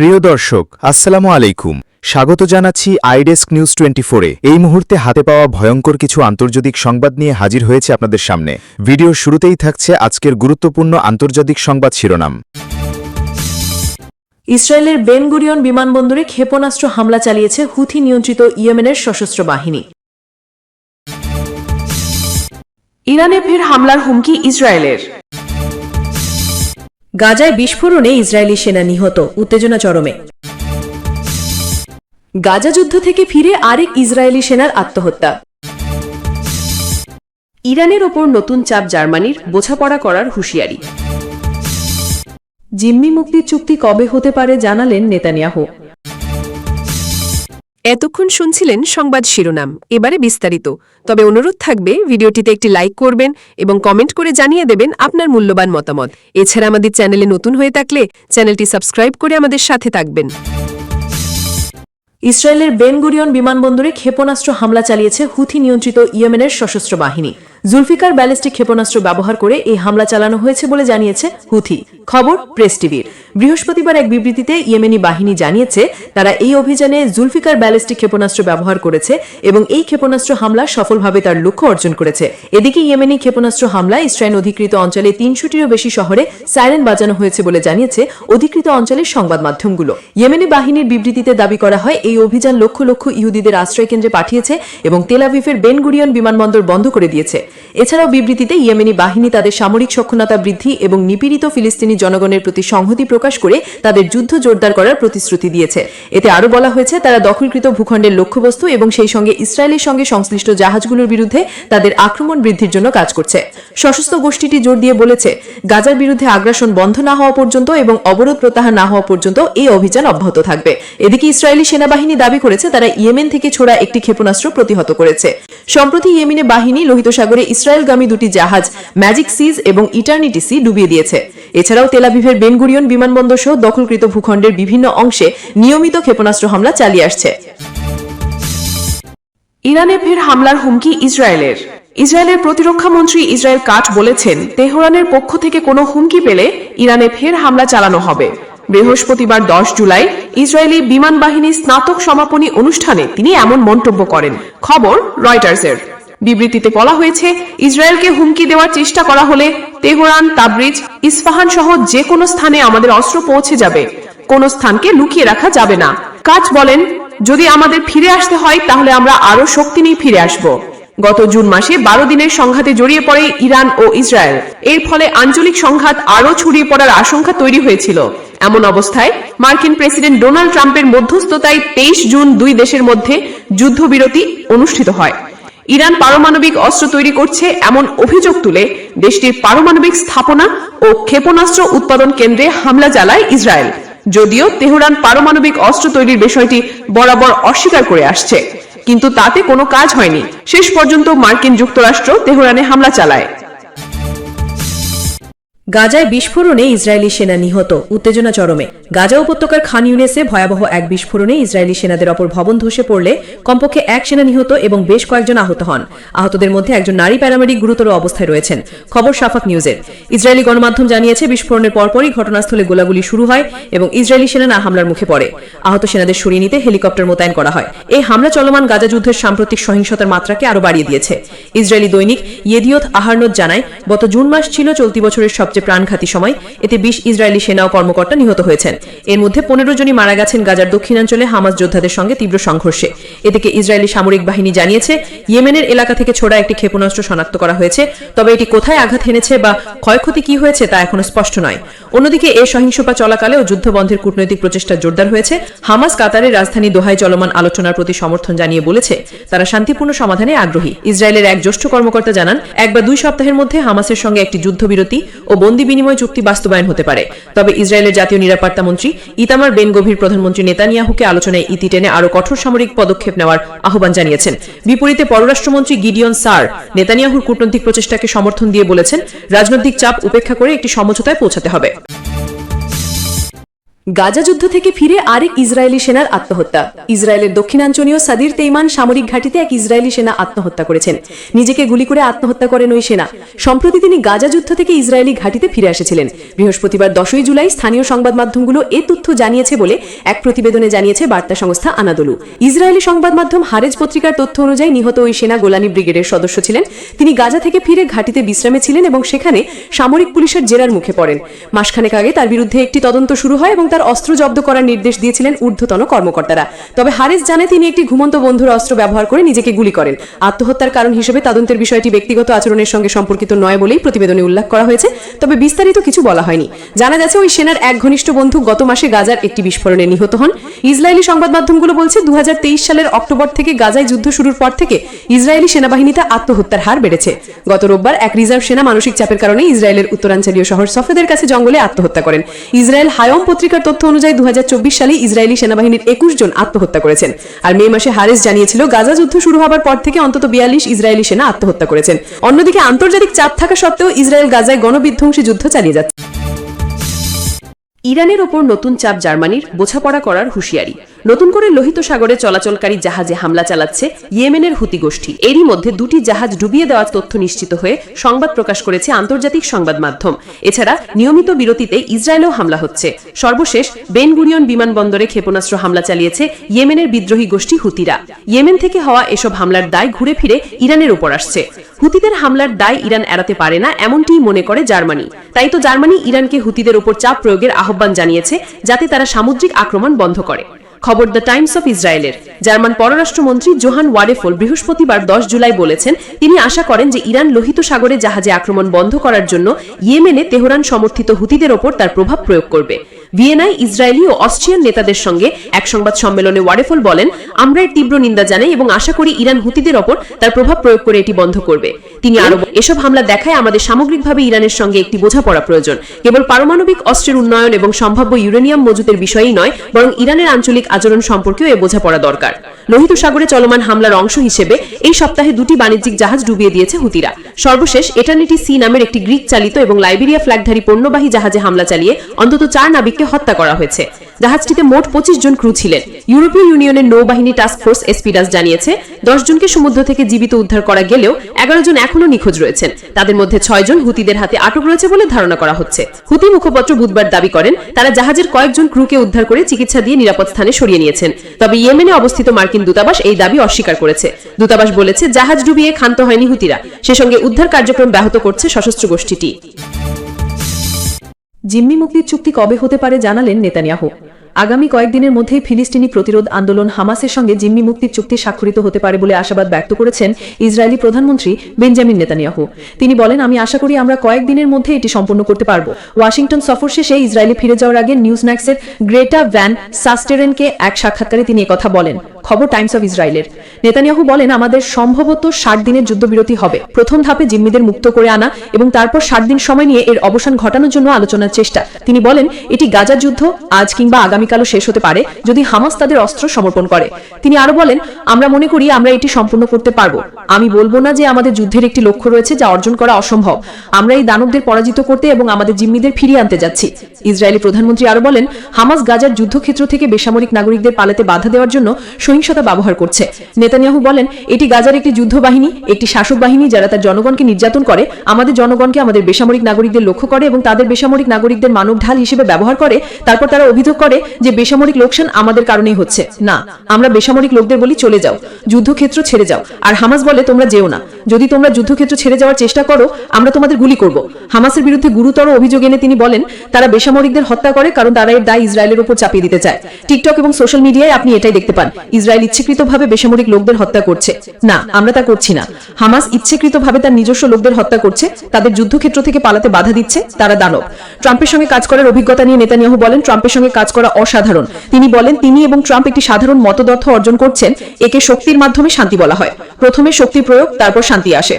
প্রিয় দর্শক, আসসালামু আলাইকুম। স্বাগত জানাচ্ছি আইডেস্ক নিউজ টোয়েন্টি ফোরে এই মুহূর্তে হাতে পাওয়া ভয়ঙ্কর কিছু আন্তর্জাতিক সংবাদ নিয়ে হাজির হয়েছে আপনাদের সামনে। ভিডিও শুরুতেই থাকছে আজকের গুরুত্বপূর্ণ আন্তর্জাতিক সংবাদ শিরোনাম। ইসরায়েলের বেনগুরিয়ন বিমানবন্দরে ক্ষেপণাস্ত্র হামলা চালিয়েছে হুথি নিয়ন্ত্রিত ইয়েমেনের সশস্ত্র বাহিনী। ইরানে ফের হামলার হুমকি ইসরায়েলের। গাজায় বিস্ফোরণে ইসরায়েলি সেনা নিহত। উত্তেজনা চরমে। গাজা যুদ্ধ থেকে ফিরে আরেক ইসরায়েলি সেনার আত্মহত্যা। ইরানের ওপর নতুন চাপ জার্মানির বোঝাপড়া করার হুঁশিয়ারি। জিম্মি মুক্তির চুক্তি কবে হতে পারে জানালেন নেতানিয়াহু। এতক্ষণ শুনছিলেন সংবাদ শিরোনাম। এবারে বিস্তারিত। তবে অনুরোধ থাকবে, ভিডিওটিতে একটি লাইক করবেন এবং কমেন্ট করে জানিয়ে দেবেন আপনার মূল্যবান মতামত। এছাড়া আমাদের চ্যানেলে নতুন হয়ে থাকলে চ্যানেলটি সাবস্ক্রাইব করে আমাদের সাথে থাকবেন। ইসরায়েলের বেনগুরিয়ন বিমানবন্দরে ক্ষেপণাস্ত্র হামলা চালিয়েছে হুথি নিয়ন্ত্রিত ইয়েমেনের সশস্ত্র বাহিনী। জুলফিকার ব্যালিস্টিক ক্ষেপণাস্ত্র ব্যবহার করে এই হামলা চালানো হয়েছে বলে জানিয়েছে হুথি। খবর, প্রেস টিভির। বৃহস্পতিবার এক বিবৃতিতে ইয়েমেনি বাহিনী জানিয়েছে, তারা এই অভিযানে জুলফিকার ব্যালিস্টিক ক্ষেপণাস্ত্র ব্যবহার করেছে এবং এই ক্ষেপণাস্ত্র হামলা সফলভাবে তার লক্ষ্য অর্জন করেছে। এদিকে ইয়েমেনি ক্ষেপণাস্ত্র হামলায় ইসরায়েল অধিকৃত অঞ্চলে তিনশোটিরও বেশি শহরে সাইরেন বাজানো হয়েছে বলে জানিয়েছে অধিকৃত অঞ্চলের সংবাদ মাধ্যমগুলো। ইয়েমেনি বাহিনীর বিবৃতিতে দাবি করা হয়, এই অভিযান লক্ষ লক্ষ ইহুদিদের আশ্রয় কেন্দ্রে পাঠিয়েছে এবং তেলাভিফের বেনগুরিয়ন বিমানবন্দর বন্ধ করে দিয়েছে। এছাড়াও বিবৃতিতে ইয়েমেনি বাহিনী তাদের সামরিক সক্ষমতা বৃদ্ধি এবং নিপীড়িত ফিলিস্তিনি জনগণের প্রতি সংহতি প্রকাশ করে তাদের যুদ্ধ জোরদার করার প্রতিশ্রুতি দিয়েছে। এতে আরও বলা হয়েছে, তারা দখলকৃত ভূখণ্ডের লক্ষ্যবস্তু এবং সেই সঙ্গে ইসরায়েলের সঙ্গে সংশ্লিষ্ট জাহাজগুলোর বিরুদ্ধে তাদের আক্রমণ বৃদ্ধির জন্য কাজ করছে। সশস্ত্র গোষ্ঠীটি জোর দিয়ে বলেছে, গাজার বিরুদ্ধে আগ্রাসন বন্ধ না হওয়া পর্যন্ত এবং অবরোধ প্রত্যাহার না হওয়া পর্যন্ত এই অভিযান অব্যাহত থাকবে। এদিকে ইসরায়েলি সেনাবাহিনী দাবি করেছে, তারা ইয়েমেন থেকে ছোড়া একটি ক্ষেপণাস্ত্র প্রতিহত করেছে। সম্প্রতি ইয়েমেনে বাহিনী লোহিত সাগরে ইসরায়েলগামী দুটি জাহাজ ম্যাজিক সিজ এবং ইটার্নিটি সি ডুবিয়ে দিয়েছে। এছাড়াও তেলাভিভের বেনগুরিয়ন বিমানবন্দর সহ দখলকৃত ভূখণ্ডের বিভিন্ন অংশে নিয়মিত ক্ষেপণাস্ত্র হামলা চালিয়ে আসছে। ইরানে ফের হামলার হুমকি ইসরায়েলের। ইসরায়েলের প্রতিরক্ষা মন্ত্রী ইসরায়েল কাট বলেছেন, তেহরানের পক্ষ থেকে কোনো হুমকি পেলে ইরানে ফের হামলা চালানো হবে। বৃহস্পতিবার দশ জুলাই ইসরায়েলি বিমান বাহিনীর স্নাতক সমাপনী অনুষ্ঠানে তিনি এমন মন্তব্য করেন। খবর রয়টার্সের। বিবৃতিতে বলা হয়েছে, ইসরায়েলকে হুমকি দেওয়ার চেষ্টা করা হলে তেহরান, তাবরিজ, ইস্পাহান সহ যে কোনো স্থানে আমাদের অস্ত্র পৌঁছে যাবে। কোন স্থানকে লুকিয়ে রাখা যাবে না। কাজ বলেন, যদি আমাদের ফিরে আসতে হয়, তাহলে আমরা আরও শক্তি নিয়ে ফিরে আসব। গত জুন মাসে বারো দিনের সংঘাতে জড়িয়ে পড়ে ইরান ও ইসরায়েল। এর ফলে আঞ্চলিক সংঘাত আরও ছড়িয়ে পড়ার আশঙ্কা তৈরি হয়েছিল। এমন অবস্থায় মার্কিন প্রেসিডেন্ট ডোনাল্ড ট্রাম্পের মধ্যস্থতায় তেইশ জুন দুই দেশের মধ্যে যুদ্ধবিরতি অনুষ্ঠিত হয়। ইরান পারমাণবিক অস্ত্র তৈরি করছে এমন অভিযোগ তুলে দেশটির পারমাণবিক স্থাপনা ও ক্ষেপণাস্ত্র উৎপাদন কেন্দ্রে হামলা চালায় ইসরায়েল। যদিও তেহরান পারমাণবিক অস্ত্র তৈরির বিষয়টি বরাবর অস্বীকার করে আসছে, কিন্তু তাতে কোনো কাজ হয়নি। শেষ পর্যন্ত মার্কিন যুক্তরাষ্ট্র তেহরানে হামলা চালায়। গাজায় বিস্ফোরণে ইসরায়েলি সেনা নিহত। উত্তেজনা চরমে। গাজা উপত্যকার খান ইউনেসে ভয়াবহ এক বিস্ফোরণে ইসরায়েলি সেনাদের অপর ভবন ধসে পড়লে কমপক্ষে এক সেনা নিহত এবং বেশ কয়েকজন আহত হন। আহতদের মধ্যে একজন নারী প্যারামেডিক গুরুতর অবস্থায় রয়েছেন। খবর সাফাক নিউজের। ইসরায়েলি গণমাধ্যম জানিয়েছে, বিস্ফোরণের পরপরই ঘটনাস্থলে গোলাগুলি শুরু হয় এবং ইসরায়েলি সেনা না হামলার মুখে পড়ে। আহত সেনাদের সরিয়ে নিতে হেলিকপ্টার মোতায়েন করা হয়। এই হামলা চলমান গাজা যুদ্ধের সাম্প্রতিক সহিংসতার মাত্রাকে আরও বাড়িয়ে দিয়েছে। ইসরায়েলি দৈনিক ইয়েদিয়ত আহারনোদ জানায়, গত জুন মাস ছিল চলতি বছরের সবচেয়ে প্রাণঘাতী সময়, এতে বিশ ইসরায়েলি সেনা ও কর্মকর্তা নিহত হয়েছেন। এর মধ্যে পনেরো জনই মারা গেছেন গাজার দক্ষিণাঞ্চলে হামাস যোদ্ধাদের সঙ্গে তীব্র সংঘর্ষে। এদিকে ইসরায়েলি সামরিক বাহিনী জানিয়েছে, ইয়েমেনের এলাকা থেকে ছোড়া একটি ক্ষেপণাস্ত্র শনাক্ত করা হয়েছে। তবে এটি কোথায় আঘাত হেনেছে বা ক্ষয়ক্ষতি কি হয়েছে তা এখনও স্পষ্ট নয়। অন্যদিকে এ সহিংসতা চলাকালেও যুদ্ধবন্ধের কূটনৈতিক প্রচেষ্টা জোরদার হয়েছে। হামাস কাতারের রাজধানী দোহায় চলমান আলোচনার প্রতি সমর্থন জানিয়ে বলেছে, তারা শান্তিপূর্ণ সমাধানে আগ্রহী। ইসরায়েলের এক জ্যেষ্ঠ কর্মকর্তা জানান এক বা দুই সপ্তাহের মধ্যে হামাসের সঙ্গে একটি যুদ্ধবিরতি ও বন্দি বিনিময় চুক্তি বাস্তবায়ন হতে পারে। তবে ইসরায়েলের জাতীয় নিরাপত্তা মন্ত্রী ইতামার বেন গভীর প্রধানমন্ত্রী নেতানিয়াহুকে আলোচনায় ইতি টেনে আরও কঠোর সামরিক পদক্ষেপ নেওয়ার আহ্বান জানিয়েছেন। বিপরীতে পররাষ্ট্রমন্ত্রী গিডিয়ন সার নেতানিয়াহুর কূটনৈতিক প্রচেষ্টাকে সমর্থন দিয়ে বলেছেন, রাজনৈতিক চাপ উপেক্ষা করে একটি সমঝোতায় পৌঁছাতে হবে। গাজা যুদ্ধ থেকে ফিরে আরেক ইসরায়েলি সেনার আত্মহত্যা। ইসরায়েলের দক্ষিণাঞ্চলীয় সাদির তেইমান সামরিক ঘাঁটিতে এক ইসরায়েলি সেনা আত্মহত্যা করেছেন। নিজেকে গুলি করে আত্মহত্যা করেন ওই সেনা। সম্প্রতি তিনি গাজা যুদ্ধ থেকে ইসরায়েলি ঘাঁটিতে ফিরে এসেছিলেন। বৃহস্পতিবার দশই জুলাই স্থানীয় সংবাদ মাধ্যমগুলো এ তথ্য জানিয়েছে বলে এক প্রতিবেদনে জানিয়েছে বার্তা সংস্থা আনাদলু। ইসরায়েলি সংবাদ মাধ্যম হারেজ পত্রিকার তথ্য অনুযায়ী নিহত ওই সেনা গোলানি ব্রিগেডের সদস্য ছিলেন। তিনি গাজা থেকে ফিরে ঘাঁটিতে বিশ্রামে ছিলেন এবং সেখানে সামরিক পুলিশের জেরার মুখে পড়েন। মাসখানেক আগে তার বিরুদ্ধে একটি তদন্ত শুরু হয় এবং তার অস্ত্র জব্দ করার নির্দেশ দিয়েছিলেন ঊর্ধ্বতন কর্মকর্তারা। তবে হারেস জানে তিনি একটি ঘুমন্ত বন্ধুর অস্ত্র ব্যবহার করে নিজেকে গুলি করেন। আত্মহত্যার কারণ হিসেবে তদন্তের বিষয়টি ব্যক্তিগত আচরণের সঙ্গে সম্পর্কিত নয় বলেই প্রতিবেদনে উল্লেখ করা হয়েছে, তবে বিস্তারিত কিছু বলা হয়নি। জানা যাচ্ছে ওই সেনার এক ঘনিষ্ঠ বন্ধু গত মাসে গাজার একটি বিস্ফোরণে নিহত হন। ইসরায়েলি সংবাদ মাধ্যমগুলো বলছে দু হাজার তেইশ সালের অক্টোবর থেকে গাজায় যুদ্ধ শুরুর পর থেকে ইসরায়েলি সেনাবাহিনীতে আত্মহত্যার হার বেড়েছে। গত রোববার এক রিজার্ভ সেনা মানসিক চাপের কারণে ইসরায়েলের উত্তরাঞ্চলীয় শহর সফেদের কাছে জঙ্গলে আত্মহত্যা করেন। ইসরায়েল হায়ম পত্রিকার তথ্য অনুযায়ী দু সালে ইসরায়েলি সেনাবাহিনীর একুশ জন আত্মহত্যা করেছেন। আর মে মাসে হারেস জানিয়েছিল, গাজা যুদ্ধ শুরু হবার পর থেকে অন্তত বিয়াল্লিশ ইসরায়েলি সেনা আত্মহত্যা করেছেন। অন্যদিকে আন্তর্জাতিক চাপ থাকা সত্ত্বেও ইসরায়েল গাজায় গণবিধ্বংসী যুদ্ধ চালিয়ে যাচ্ছে। ইরানের ওপর নতুন চাপ জার্মানির, বোঝাপড়া করার হুঁশিয়ারি। নতুন করে লোহিত সাগরে চলাচলকারী জাহাজে হামলা চালাচ্ছে ইয়েমেনের হুতি গোষ্ঠী। এরই মধ্যে দুটি জাহাজ ডুবিয়ে দেওয়ার তথ্য নিশ্চিত হয়ে সংবাদ প্রকাশ করেছে আন্তর্জাতিক সংবাদ মাধ্যম। এছাড়া নিয়মিত বিরতিতে ইসরায়েলেও হামলা হচ্ছে। সর্বশেষ বেনগুরিয়ন বিমানবন্দরে ক্ষেপণাস্ত্র হামলা চালিয়েছে ইয়েমেনের বিদ্রোহী গোষ্ঠী হুতিরা। ইয়েমেন থেকে হওয়া এসব হামলার দায় ঘুরে ফিরে ইরানের উপর আসছে। হুতিদের হামলার দায় ইরান এড়াতে পারে না এমনটিই মনে করে জার্মানি। তাই তো জার্মানি ইরানকে হুতিদের উপর চাপ প্রয়োগের আহ্বান জানিয়েছে যাতে তারা সামুদ্রিক আক্রমণ বন্ধ করে। খবর দ্য টাইমস অফ ইসরায়েলের। জার্মান পররাষ্ট্রমন্ত্রী জোহান ওয়ারেফোল বৃহস্পতিবার দশ জুলাই বলেছেন, তিনি আশা করেন যে ইরান লোহিত সাগরে জাহাজে আক্রমণ বন্ধ করার জন্য ইয়েমেনে তেহরান সমর্থিত হুতিদের ওপর তার প্রভাব প্রয়োগ করবে। ভিয়েনায় ইসরায়েলি ও অস্ট্রিয়ান নেতাদের সঙ্গে এক সংবাদ সম্মেলনে ওয়ারেফল বলেন, আমরা এর তীব্র নিন্দা জানাই এবং আশা করি ইরান হুতিদের ওপর তার প্রভাব প্রয়োগ করে এটি বন্ধ করবে। তিনি আরও এসব হামলা দেখায় আমাদের সামগ্রিকভাবে ইরানের সঙ্গে একটি বোঝাপড়া প্রয়োজন। কেবল পারমাণবিক অস্ত্রের উন্নয়ন এবং সম্ভাব্য ইউরেনিয়াম মজুতের বিষয়ই নয়, বরং ইরানের আঞ্চলিক আচরণ সম্পর্কেও এ বোঝাপড়া দরকার। লোহিত সাগরে চলমান হামলার অংশ হিসেবে এই সপ্তাহে দুটি বাণিজ্যিক জাহাজ ডুবিয়ে দিয়েছে হুতিরা। সর্বশেষ এটার্নিটি সি নামের একটি গ্রিক চালিত এবং লাইবেরিয়া ফ্ল্যাগধারী পণ্যবাহী জাহাজে হামলা চালিয়ে অন্তত চার নাবিককে হত্যা করা হয়েছে। জাহাজটিতে মোট পঁচিশ জন ক্রু ছিলেন। ইউরোপীয় ইউনিয়নের নৌবাহিনী টাস্ক ফোর্স এসপিডাস জানিয়েছে, দশ জনকে সমুদ্র থেকে জীবিত উদ্ধার করা গেলেও এগারো জন এখনও নিখোঁজ রয়েছেন। তাদের মধ্যে ছয় জন হুতিদের হাতে আটক রয়েছে বলে ধারণা করা হচ্ছে। হুতি মুখপত্র বুধবার দাবি করেন, তারা জাহাজের কয়েকজন ক্রুকে উদ্ধার করে চিকিৎসা দিয়ে নিরাপদ স্থানে সরিয়ে নিয়েছেন। তবে ইয়েমেনে অবস্থিত মার্কিন দূতাবাস এই দাবি অস্বীকার করেছে। দূতাবাস বলেছে, জাহাজ ডুবিয়ে ক্ষান্ত হয়নি হুতিরা। সে সঙ্গে উদ্ধার কার্যক্রম ব্যাহত করছে সশস্ত্র গোষ্ঠীটি। জিম্মি মুক্তির চুক্তি কবে হতে পারে জানালেন নেতানিয়াহু। আগামী কয়েকদিনের মধ্যেই ফিলিস্তিনি প্রতিরোধ আন্দোলন হামাসের সঙ্গে জিম্মি মুক্তির চুক্তি স্বাক্ষরিত হতে পারে বলে আশাবাদ ব্যক্ত করেছেন ইসরায়েলি প্রধানমন্ত্রী বেঞ্জামিন নেতানিয়াহু। তিনি বলেন, আমি আশা করি আমরা কয়েকদিনের মধ্যে এটি সম্পন্ন করতে পারব। ওয়াশিংটন সফর শেষে ইসরায়েলে ফিরে যাওয়ার আগে নিউজ ন্যাক্সের গ্রেটা ভ্যান সাস্টেরেনকে এক সাক্ষাৎকারে তিনি কথা বলেন। খবর টাইমস অফ ইসরায়েলের। নেতানিয়াহু বলেন, আমাদের সম্ভবত ষাট দিনের যুদ্ধবিরতি হবে। প্রথম ধাপে জিম্মিদের মুক্ত করে আনা এবং তারপর ষাট দিন সময় নিয়ে এর অবসান ঘটানোর জন্য আলোচনার চেষ্টা। তিনি বলেন, এটি গাজা যুদ্ধ, আজ কিংবা আগামীকালও শেষ হতে পারে যদি হামাস তাদের অস্ত্র সমর্পণ করে। তিনি আরও বলেন, আমরা মনে করি আমরা এটি সম্পূর্ণ করতে পারব। আমি বলব না যে আমাদের যুদ্ধের একটি লক্ষ্য রয়েছে যা অর্জন করা অসম্ভব। আমরা এই দানবদের পরাজিত করতে এবং আমাদের জিম্মিদের ফিরিয়ে আনতে যাচ্ছি। ইসরায়েলি প্রধানমন্ত্রী আরও বলেন, হামাস গাজার যুদ্ধক্ষেত্র থেকে বেসামরিক নাগরিকদের পালাতে বাধা দেওয়ার জন্য সহিংসতা ব্যবহার করছে। নেতানিয়াহু বলেন, এটি গাজার একটি যুদ্ধ বাহিনী একটি শাসক বাহিনী যারা তার জনগণকে নির্যাতন করে, আমাদের জনগণকে আমাদের বেসামরিক নাগরিকদের লক্ষ্য করে এবং তাদের বেসামরিক নাগরিকদের মানব ঢাল হিসেবে ব্যবহার করে, তারপর তারা অভিযোগ করে যে বেসামরিক লোকসান আমাদের কারণেই হচ্ছে। না, আমরা বেসামরিক লোকদের বলি চলে যাও, যুদ্ধক্ষেত্র ছেড়ে যাও। আর হামাস বলে তোমরা যেও না। যদি তোমরা যুদ্ধক্ষেত্র ছেড়ে যাওয়ার চেষ্টা করো, আমরা তোমাদের গুলি করব। হামাসের বিরুদ্ধে গুরুতর অভিযোগ এনে তিনি বলেন, তারা বেসামরিকদের হত্যা করে কারণ তারা এর দায় ইসরায়েলের উপর চাপিয়ে দিতে চায়। টিকটক এবং সোশ্যাল মিডিয়ায় আপনি এটাই দেখতে পান, ইসরায়েল ইচ্ছাকৃতভাবে বেসামরিক লোকদের হত্যা করছে। না, আমরা তা করছি না। হামাস ইচ্ছাকৃতভাবে তার নিজস্ব লোকদের হত্যা করছে, তাদের যুদ্ধক্ষেত্র থেকে পালাতে বাধা দিচ্ছে, তারা দানব। ট্রাম্পের সঙ্গে কাজ করার অভিজ্ঞতা নিয়ে নেতানিয়াহু বলেন, ট্রাম্পের সঙ্গে কাজ করা অসাধারণ। তিনি বলেন, তিনি এবং ট্রাম্প একটি সাধারণ মতদর্থ অর্জন করছেন, একে শক্তির মাধ্যমে শান্তি বলা হয়। প্রথমে শক্তি প্রয়োগ, তারপর শান্তি আসে।